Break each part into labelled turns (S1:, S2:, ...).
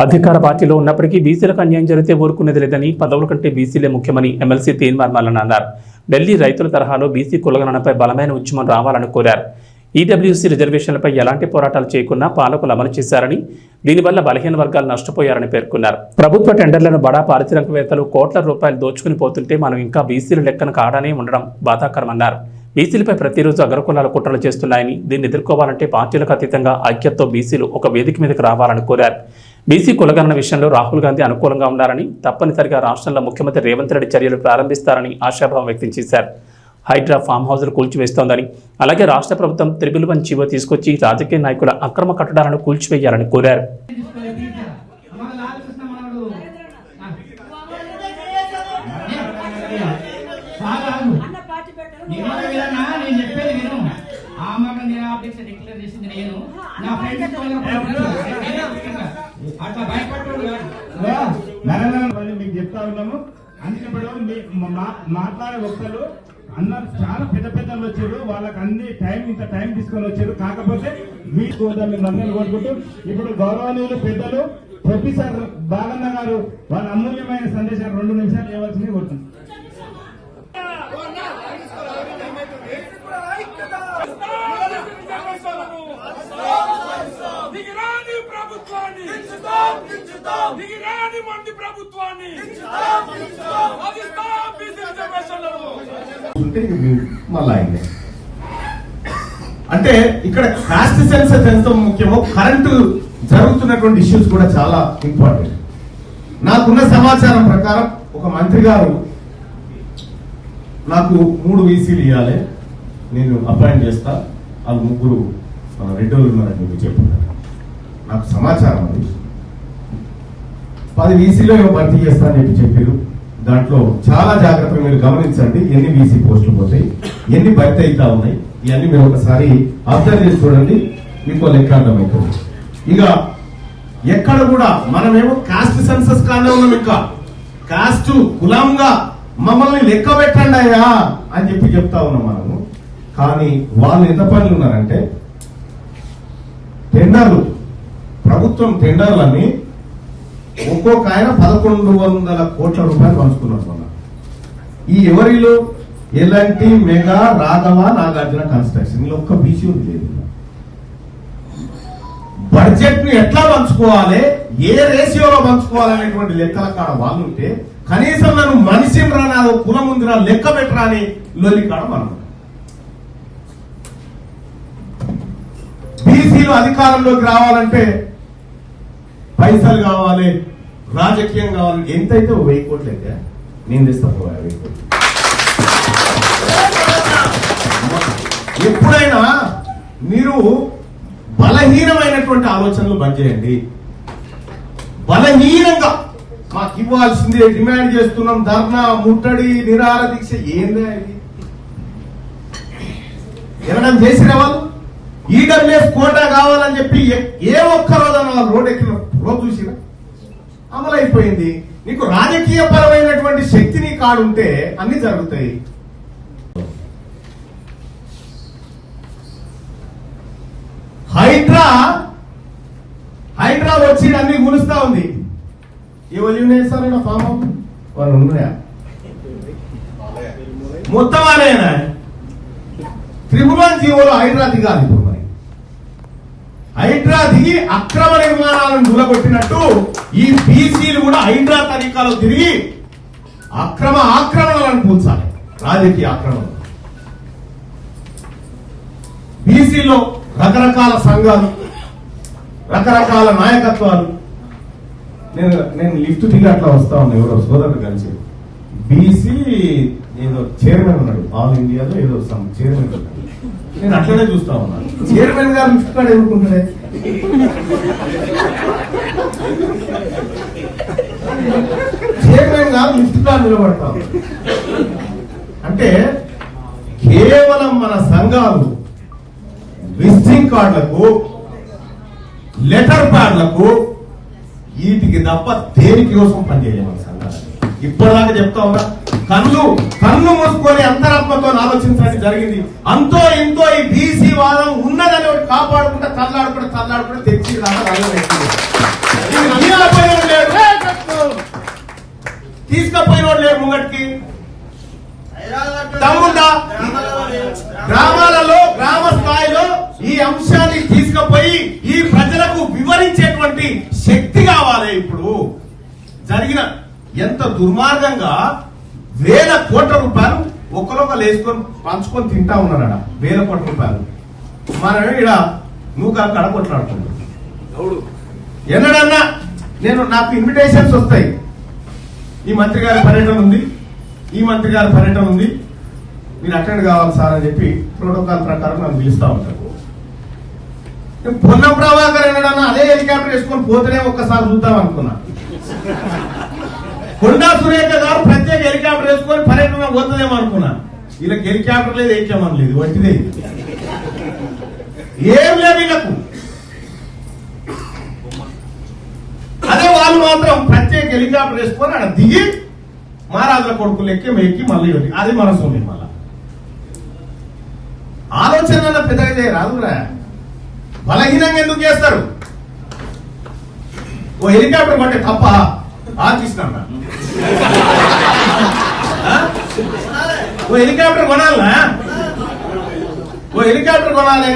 S1: అధికార పార్టీలో ఉన్నప్పటికీ బీసీలకు అన్యాయం జరిగితే ఊరుకునేది లేదని పదవుల కంటే బీసీలే ముఖ్యమని ఎమ్మెల్సీ తీన్మార్మల్లన్ అన్నారు. ఢిల్లీ రైతుల తరహాలో బీసీ కులగణనపై బలమైన ఉద్యమం రావాలని కోరారు. ఈడబ్ల్యూసీ రిజర్వేషన్లపై ఎలాంటి పోరాటాలు చేయకున్నా పాలకులు అమలు చేశారని దీనివల్ల బలహీన వర్గాలు నష్టపోయారని పేర్కొన్నారు. ప్రభుత్వ టెండర్లను బడా పారిశ్రామికవేత్తలు కోట్ల రూపాయలు దోచుకుని పోతుంటే మనం ఇంకా బీసీల లెక్కన కాడానే ఉండడం బాధాకరమన్నారు. బీసీలపై ప్రతిరోజు అగ్రకులాలు కుట్రలు చేస్తున్నాయని దీన్ని ఎదుర్కోవాలంటే పార్టీలకు అతీతంగా ఐక్యతతో బీసీలు ఒక వేదిక మీదకి రావాలని కోరారు. బీసీ కులగణన విషయంలో రాహుల్ గాంధీ అనుకూలంగా ఉన్నారని తప్పనిసరిగా రాష్ట్రంలో ముఖ్యమంత్రి రేవంత్ రెడ్డి చర్యలు ప్రారంభిస్తారని ఆశాభావం వ్యక్తం చేశారు. హైడ్రా ఫామ్ హౌస్లు కూల్చివేస్తోందని అలాగే రాష్ట్ర ప్రభుత్వం త్రిబుల్ వన్ జీవో తీసుకొచ్చి రాజకీయ నాయకుల అక్రమ కట్టడాలను కూల్చివేయాలని కోరారు?
S2: నేను నా ఫ్రెండ్స్ అట్లా
S3: మీకు చెప్తా ఉన్నాము. అందుకే మీ మా- మాట్లాడే ఒక్కరు అన్నారు చాలా పెద్ద పెద్దలు వచ్చారు. వాళ్ళకి అన్ని టైం ఇంత టైం తీసుకొని వచ్చారు. కాకపోతే మీ కోదాన్ని అందరూ కొట్టుకుంటూ ఇప్పుడు గౌరవనీయులు పెద్దలు ప్రొఫెసర్ బాలన్న గారు వాళ్ళ అమూల్యమైన సందేశాలు రెండు నిమిషాలు ఇవ్వాల్సింది కోరుతున్నాను
S4: దిగిరాని మంది ప్రభుత్వాన్ని
S5: అంటే ఇక్కడ కాస్ట్ సెన్సస్ ఎంత ముఖ్యమో కరెంటు జరుగుతున్నటువంటి ఇష్యూస్ కూడా చాలా ఇంపార్టెంట్ నాకున్న సమాచారం ప్రకారం ఒక మంత్రి గారు నాకు మూడు వీసీలు ఇవ్వాలి నేను అపాయింట్ చేస్తా. వాళ్ళు ముగ్గురు మన రెడ్డోళ్ళు ఉన్నారని చెప్పి చెప్తున్నారు నాకు సమాచారం అది. పది వీసీలో ఏమో భర్తీ చేస్తానని చెప్పి చెప్పారు. దాంట్లో చాలా జాగ్రత్తగా మీరు గమనించండి ఎన్ని వీసీ పోస్టులు పోతాయి ఎన్ని భర్తీ అవుతా ఉన్నాయి ఇవన్నీ మీరు ఒకసారి అబ్జర్వ్ చేసి చూడండి మీకు లెక్క అర్థమవుతుంది ఇక ఎక్కడ కూడా మనమేమో కాస్ట్ సెన్సస్ కానే ఉన్నాం ఇంకా. కాస్ట్ కులంగా మమ్మల్ని లెక్క పెట్టండి అయ్యా అని చెప్పి చెప్తా ఉన్నాం మనము. కానీ వాళ్ళు ఎంత పనులు ఉన్నారంటే టెండర్లు. ప్రభుత్వం టెండర్లని ఒక్కొక్క ఆయన పదకొండు వందల కోట్ల రూపాయలు పంచుకున్నారు మొన్న. ఈ ఎవరిలో? ఎలాంటి మెగా రాఘవ నాగార్జున కన్స్ట్రక్షన్ ఇలా ఒక్క బీసీ ఉంది లేదు. బడ్జెట్ని ఎట్లా పంచుకోవాలి? ఏ రేషియోలో పంచుకోవాలనేటువంటి లెక్కల కాడ వాళ్ళు ఉంటే కనీసం నన్ను మనిషిని రా నాదో కులం ఉందిరా లెక్క పెట్టరా అని లొల్లి కాడ మనం బీసీలు అధికారంలోకి రావాలంటే పైసలు కావాలి రాజకీయం కావాలి. ఎంతైతే ఓ వెయ్యి కోట్లు అయితే నేను తెస్తా పోయా వెయ్యి కోట్లు. ఎప్పుడైనా మీరు బలహీనమైనటువంటి ఆలోచనలు బంద్ చేయండి. బలహీనంగా మాకు ఇవ్వాల్సిందే డిమాండ్ చేస్తున్నాం. ధర్నా ముట్టడి నిరాహార దీక్ష ఏందే ఇది ఎవరైనా చేసిన వాళ్ళు? ఈడబ్ల్యూఎఫ్ కోటా కావాలని చెప్పి ఏ- ఏ ఒక్క రోజున వాళ్ళు రోడ్ ఎక్కిన రోజు చూసినా అమలైపోయింది. నీకు రాజకీయ పరమైనటువంటి శక్తి నీ కాడుంటే అన్ని జరుగుతాయి. హైడ్రా హైడ్రా వచ్చి అన్ని గులుస్తా ఉంది. ఎవరు ఉన్నాయి సార్ నా ఫామ్? వాళ్ళు ఉన్నాయా? మొత్తం అనేనా త్రిభువన్ జీవోలో హైడ్రా దిగాలి ఇప్పుడు. హైడ్రా దిగి అక్రమ నిర్మాణాలను గులగొట్టినట్టు ఈ బీసీలు కూడా హైడ్రా తనిఖాలో తిరిగి అక్రమ ఆక్రమణలను పూల్చాలి రాజకీయ ఆక్రమణ బీసీలో రకరకాల సంఘాలు రకరకాల నాయకత్వాలు. నేను నేను లిఫ్ట్ దిగి అట్లా వస్తా ఉన్నా ఎవరో సోదరుడు కలిసి. బీసీ ఏదో చైర్మన్ ఉన్నాడు ఆల్ ఇండియాలో ఏదో సమ్ చైర్మన్ ఉన్నాడు. నేను అట్లనే చూస్తా ఉన్నాను చైర్మన్ గారు లిఫ్ట్ కార్డ్ ఎదుర్కొంటాడే చైర్మన్ గారు లిఫ్ట్ కార్డు నిలబడతాం అంటే కేవలం మన సంఘాలు విజిటింగ్ కార్డులకు లెటర్ ప్యాడ్లకు వీటికి తప్ప దేనికి కోసం పనిచేయాలి మన సంఘాలు? ఇప్పటిదాకా చెప్తా ఉన్నా. కళ్ళు కళ్ళు మూసుకొని అంతరాత్మతో ఆలోచించడానికి జరిగింది. అంతో ఎంతో ఈ బీసీ వాదం ఉన్నదని ఒకటి కాపాడుకుంటా తల్లాడుకుంటా తల్లాడుకుంటా తెచ్చి తీసుకపోయిన తీసుకపోయినోడు లేడు ముంగటికి. తమ్ముందా గ్రామాలలో గ్రామ స్థాయిలో ఈ అంశాన్ని తీసుకుపోయి ఈ ప్రజలకు వివరించేటువంటి శక్తి కావాలి ఇప్పుడు. జరిగిన ఎంత దుర్మార్గంగా వేల కోట్ల రూపాయలు ఒకరొకరు వేసుకొని పంచుకొని తింటా ఉన్నారట. వేల కోట్ల రూపాయలు. మనం ఇక్కడ నువ్వు కడ కొట్లాడుతున్నావు ఎన్నడన్నా నేను నాకు ఇన్విటేషన్స్ వస్తాయి. ఈ మంత్రి గారి పర్యటన ఉంది. ఈ మంత్రి గారి పర్యటన ఉంది. మీరు అటెండ్ కావాలి సార్ అని చెప్పి ప్రోటోకాల్ ప్రకారం నన్ను పిలుస్తా ఉంటారు. నేను పొన్నం ప్రభాకర్ ఎన్నడన్నా అదే హెలికాప్టర్ వేసుకొని పోతేనే ఒక్కసారి చూద్దాం అనుకున్నా. కొండా సురేఖ గారు ప్రత్యేక హెలికాప్టర్ వేసుకొని పర్యటన పోతుందేమో అనుకున్నా. వీళ్ళకి హెలికాప్టర్ లేదు ఏం లేదు వంటిదే ఏం లేదు వీళ్ళకు. అదే వాళ్ళు మాత్రం ప్రత్యేక హెలికాప్టర్ వేసుకొని ఆడ దిగి మహారాజుల కొడుకులు ఎక్కి ఎక్కి మళ్ళీ వెళ్ళి. అది మనసు ఉంది మళ్ళా. ఆలోచన పెద్దగా చేయరాదురా బలహీనంగా ఎందుకు చేస్తారు? ఓ హెలికాప్టర్ కొంటే తప్ప ఆర్టిస్తాను ఓ హెలికాప్టర్ కొనాలనా? ఓ హెలికాప్టర్ కొనాలి.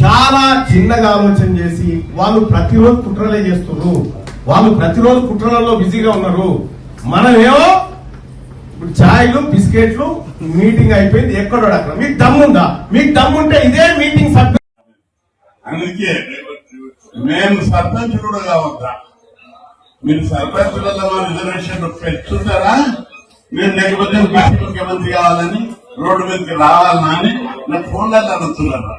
S5: చాలా చిన్నగా ఆలోచన చేసి వాళ్ళు ప్రతిరోజు కుట్రలే చేస్తున్నారు వాళ్ళు ప్రతిరోజు కుట్రలలో బిజీగా ఉన్నారు. మనమేమో ఇప్పుడు ఛాయ్లు బిస్కెట్లు మీటింగ్ అయిపోయింది. ఎక్కడో అక్కడ? మీకు దమ్ముందా? మీకు దమ్ముంటే ఇదే మీటింగ్ సభ్యులు
S6: అందుకే మేము సర్పంచ్ కూడా కావద్దా మీరు సర్పంచులలో మా రిజర్వేషన్ పెంచుతారా మీరు లేకపోతే బీసీ ముఖ్యమంత్రి కావాలని రోడ్డు మీదకి రావాలన్నా అని నా ఫోన్లలో అడుగుతున్నారు.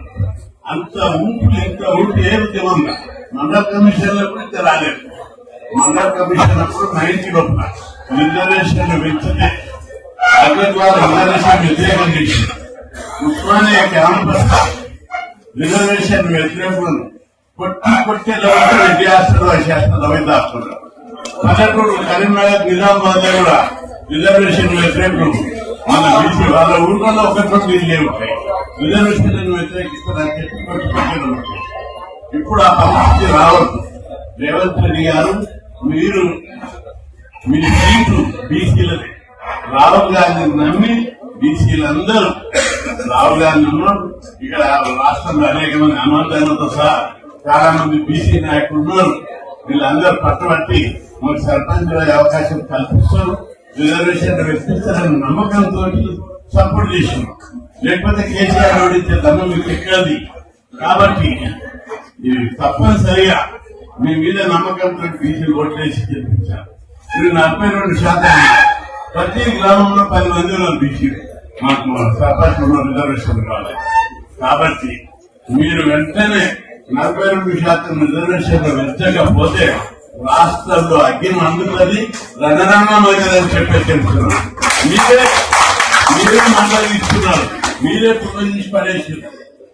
S6: అంత ఊపు ఎంత ఊపి ఏ ఉద్యమం మండల కమిషన్లో కూడా ఇంత రాలేదు. మండల కమిషన్ అప్పుడు నైన్టీ లోపల రిజర్వేషన్ పెంచితే రిజర్వేషన్ వ్యతిరేకం చేసింది. ఉస్మానియా క్యాంపస్ రిజర్వేషన్ వ్యతిరేకం కొట్టి కొట్టే రెడ్డి హాస్టల్ వచ్చేస్తుంది అవిందాస్తున్నారు పల్లెటూరు కరీంనగర్ నిజామాబాద్లో కూడా రిజర్వేషన్ వ్యతిరేకులు మన బీసీ వాళ్ళ ఊళ్ళో ఒక చోట ఉంటాయి? రిజర్వేషన్ వ్యతిరేకిస్తారని చెప్పి కొట్టి ఇప్పుడు ఆ పరిస్థితి రావద్దు. రేవంత్ రెడ్డి గారు మీరు మీ సీటు బీసీలది. రాహుల్ గాంధీని నమ్మి బీసీలందరూ రాహుల్ గాంధీ ఉన్నారు ఇక్కడ రాష్ట్రంలో అనేక మంది హనుమంతతో సహా చాలా మంది బీసీ నాయకులు ఉన్నారు. వీళ్ళందరూ పట్టబట్టి మాకు సర్పంచ్ అవకాశం కల్పిస్తారు రిజర్వేషన్ వ్యక్తిస్తారని నమ్మకంతో సపోర్ట్ చేసింది. లేకపోతే కేసీఆర్ ఓడించే దమ్ము మీకు ఎక్కది కాబట్టి ఇది తప్పనిసరిగా మీ మీద నమ్మకంతో బీసీలు ఓట్లేసి గెలిపించారు మీరు నలభై రెండు శాతం ప్రతి గ్రామంలో పది మంది ఉన్నారు బీసీలు మాకు సర్పంచ్ రిజర్వేషన్ కావాలి కాబట్టి మీరు వెంటనే నలభై రెండు శాతం రిజర్వేషన్లు పెంచకపోతే రాష్ట్రంలో అగ్ని అందుతుంది రణరంగమైనదని చెప్పే తెలుస్తున్నారు మీరే మీరే మండలిస్తున్నారు మీరే పునరుద్ధరించి పడేసారు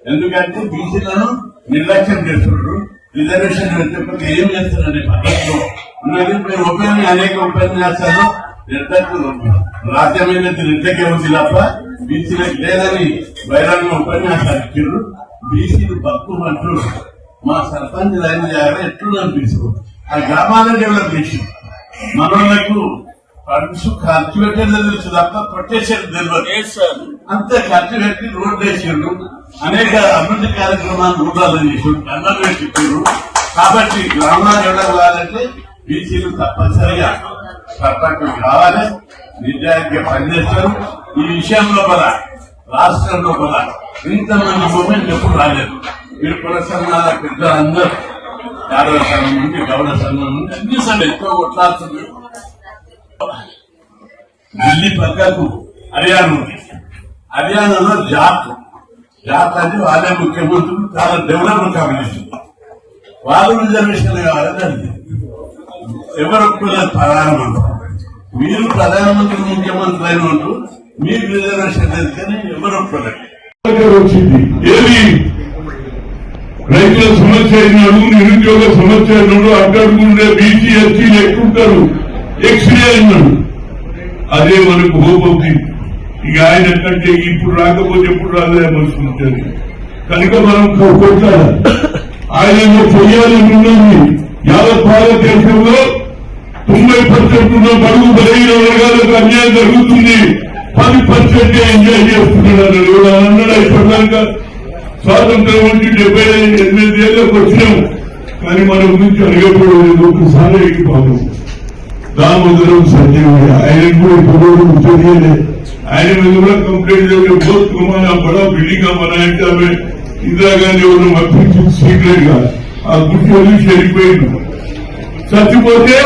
S6: ఎందుకంటే బీసీలను నిర్లక్ష్యం చేస్తున్నారు. రిజర్వేషన్ పెట్టకపోతే ఏం చేస్తున్నారనే పద్ధతిలో ఉన్నది. మేము ఉపయోగం అనేక ఉపన్యాసాలు నిర్ధకు రాజ్యమైన నిర్ధకే ఉంది తప్ప బీసీలకు లేదని బహిరంగ ఉపన్యాసాలు ఇచ్చారు బీసీలు బతుకు అంటారు మా సర్పంచ్ లైన్ జాగ్రత్త ఎట్లు అనిపిస్తుంది ఆ గ్రామాలను డెవలప్ చేసి మనకు ఫండ్స్ ఖర్చు పెట్టేది తెలుసు తప్ప కొట్టేసేది తెలియదు అంతే ఖర్చు పెట్టి రోడ్లు వేసిండ్రు. అనేక అభివృద్ధి కార్యక్రమాలు ఊరాలని చేసిండ్రు. పెట్టిండ్రు కాబట్టి గ్రామాలు కావాలంటే బీసీలు తప్పనిసరిగా సర్పంచ్ కావాలి నిజాయితీగా పనిచేస్తారు. ఈ విషయంలో కూడా రాష్ట్రం లోపల ఇంతమంది మూమెంట్ ఎప్పుడు రాలేదు. మీరు కుల పెద్ద అందరూ యాదవ సంఘం నుండి గౌడ సంఘం నుండి అన్ని సంఘం ఎక్కువ కొట్లాడుతుంది ఢిల్లీ పక్కకు హర్యానా ఉంది. హర్యానాలో జాట్ జాట్ అంటే వాళ్ళే ముఖ్యమంత్రులు చాలా డెవలప్ కమ్యూనిస్ట్ వాళ్ళు రిజర్వేషన్ కావాలని ఎవరు ఒప్పుకోలేదు ప్రధానమంత్రి. మీరు ప్రధానమంత్రి ముఖ్యమంత్రి అయిన వాళ్ళు మీకు రిజర్వేషన్ లేదు కానీ ఎవరు ఒప్పుకోలేదు.
S4: వచ్చింది. ఏది?
S7: రైతుల సమస్య అయినాడు నిరుద్యోగ సమస్య అయినాడు అడ్డడుగుండే బీసీ ఎస్సీలు ఎక్కుంటారు ఎక్స్రే అయినాడు. అదే మనకు హోప్ అవుతుంది ఇక ఆయన కంటే ఇప్పుడు రాకపోతే ఎప్పుడు రాలే మనుషులు కనుక మనం కొట్టాలి ఆయన చెయ్యాలని ఉన్నది యావత్ భారతదేశంలో తొంభై పర్సెంట్ ఉన్న బడుగు బలహీన వర్గాలకు అన్యాయం జరుగుతుంది. పది పర్సెంట్ ఎంజాయ్ చేస్తున్నాడు. కూడా అన్నాడు ఇప్పటిదాకా స్వాతంత్రం వచ్చి డెబ్బై ఎనిమిది ఏళ్ళకి వచ్చినాము కానీ మన గురించి అడిగేప్పుడు ఒకసారి ఎగిపోను దామోదరం సంజయ్ ఆయన కూడా ఇప్పుడు ఉద్యోగి ఆయన మీద కూడా కంప్లైంట్ చేయడం బోత్ కుమార్ ఆ బిల్డింగ్ మన అంటే ఆమె ఇందిరాగాంధీ ఎవరు మప్పించి సీక్రెట్గా. ఆ గుడ్డి వెళ్ళి చనిపోయింది చచ్చిపోతే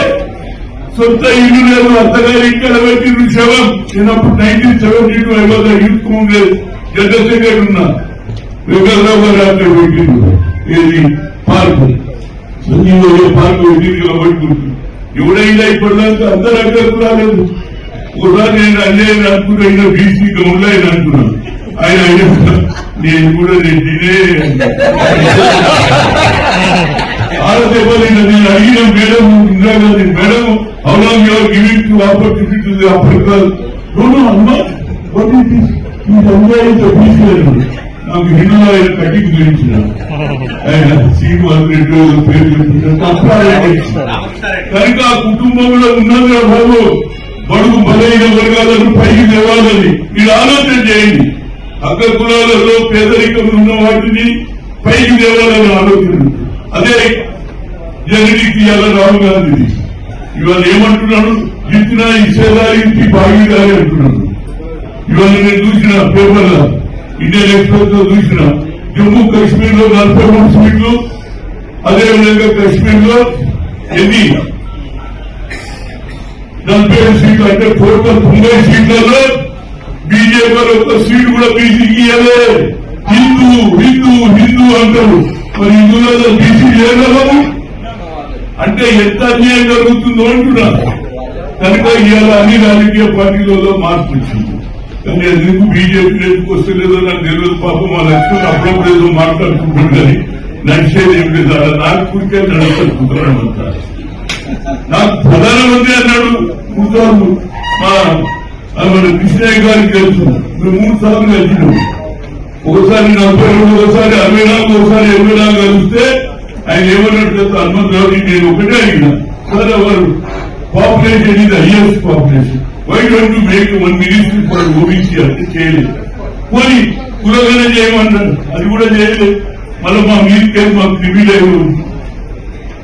S7: సొంత ఇల్లు లేదు అత్తగారు ఇక్కడ పెట్టిన శవం. చిన్నప్పుడు నైన్టీన్ సెవెంటీ టూ ఐవద యూత్ కాంగ్రెస్ జనరల్ ఉన్నా. వెంకటరావు గారు అక్కడ పెట్టిండు ఏది? పార్కు. సంజీవ పార్కు పెట్టింది కాబట్టి ఎవడైనా ఇప్పటిదాకా అందరూ అక్కడికి రాలేదు ఒకసారి నేను అన్యాయం అనుకున్నా అయినా బీసీ గౌండ్ ఆయన అనుకున్నాను ఆయన నేను కూడా రెడ్డినే ఆడదెబ్బలైన నేను అడిగిన madam Indira Gandhi madam how long your giving to to to the African no no అమ్మా వాట్ ఇట్ ఈస్ ఈ అన్యాయం బీసీ నాకు హిందువులు ఆయన కటింగ్ గురించిన ఆయన శ్రీనివాస్ రెడ్డి గారు పేరు కనుక ఆ కుటుంబంలో ఉన్నది బాబు బడుగు బలైన వర్గాలను పైకి తేవాలని మీరు ఆలోచన చేయండి అక్క కులాలలో పేదరికం ఉన్న వాటిని పైకి తేవాలని ఆలోచన అదే జగనికి ఇవాళ రాహుల్ గాంధీ ఇవాళ ఏమంటున్నాడు? ఇచ్చిన ఇచ్చేదా ఇంటి భాగీదారి అంటున్నాడు. ఇవాళ నేను చూసిన పేపర్ల ఇండియన్ ఎక్స్ప్రెస్లో చూసిన జమ్మూ కాశ్మీర్లో నలభై మూడు సీట్లు అదేవిధంగా కాశ్మీర్లో ఎన్ని? నలభై ఏడు సీట్లు అంటే టోటల్ తొంభై సీట్లలో బీజేపీ ఒక్క సీట్ కూడా బీసీకి ఇవ్వలే. హిందూ హిందూ హిందూ అంటారు. మరి హిందువులలో బీసీ లేదలము అంటే ఎంత అన్యాయం జరుగుతుందో అంటున్నా. కనుక ఇవాళ అన్ని రాజకీయ పార్టీలలో మార్పు వచ్చింది. కానీ ఎందుకు బీజేపీ ఎందుకు వస్తలేదో నాకు తెలియదు పాపం మా లక్ష్మణ్ అప్పుడప్పుడు ఏదో మాట్లాడుకుంటాడు కానీ నడిచేది ఏం లేదు. అలా నాగ్పూర్కే నడుస్తారు కుదరడం అంతా. నాకు ప్రధానమంత్రి అన్నాడు మూడు మా మన కృష్ణయ్య గారికి తెలుసు. మేము మూడు సార్లు కలిసినాం ఒకసారి నలభై రెండు ఒకసారి అరవై నాలుగు ఒకసారి ఎనభై నాలుగు కలిస్తే ఆయన ఏమన్నట్టు తెలుసా హనుమంతరావు నేను ఒకటే అడిగిన. సార్ వారు పాపులేషన్ ఇది highest population why don't make one ministry for OBC అంటే చేయలేదు. పోనీ కులగానే చేయమన్నాడు అది కూడా చేయలేదు. మళ్ళీ మా మీరు మాకు క్రిమిలేవు